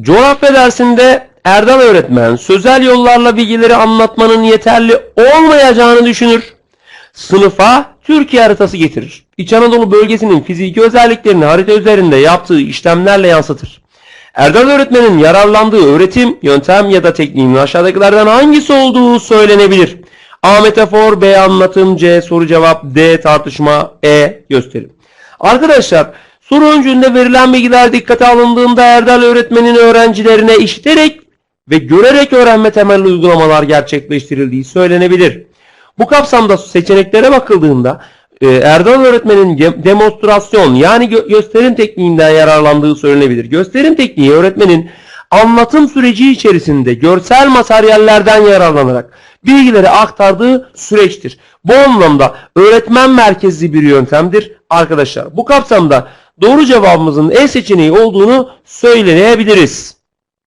Coğrafya dersinde Erdal öğretmen sözel yollarla bilgileri anlatmanın yeterli olmayacağını düşünür. Sınıfa Türkiye haritası getirir. İç Anadolu bölgesinin fiziki özelliklerini harita üzerinde yaptığı işlemlerle yansıtır. Erdal öğretmenin yararlandığı öğretim, yöntem ya da tekniğinin aşağıdakilerden hangisi olduğu söylenebilir. A. Metafor, B. Anlatım, C. Soru cevap, D. Tartışma, E. Gösterim. Arkadaşlar soru öncülüğünde verilen bilgiler dikkate alındığında Erdal öğretmenin öğrencilerine işiterek ve görerek öğrenme temelli uygulamalar gerçekleştirildiği söylenebilir. Bu kapsamda seçeneklere bakıldığında e, Erdal öğretmenin demonstrasyon yani gö- gösterim tekniğinden yararlandığı söylenebilir. Gösterim tekniği öğretmenin anlatım süreci içerisinde görsel materyallerden yararlanarak bilgileri aktardığı süreçtir. Bu anlamda öğretmen merkezli bir yöntemdir arkadaşlar. Bu kapsamda doğru cevabımızın E seçeneği olduğunu söyleyebiliriz.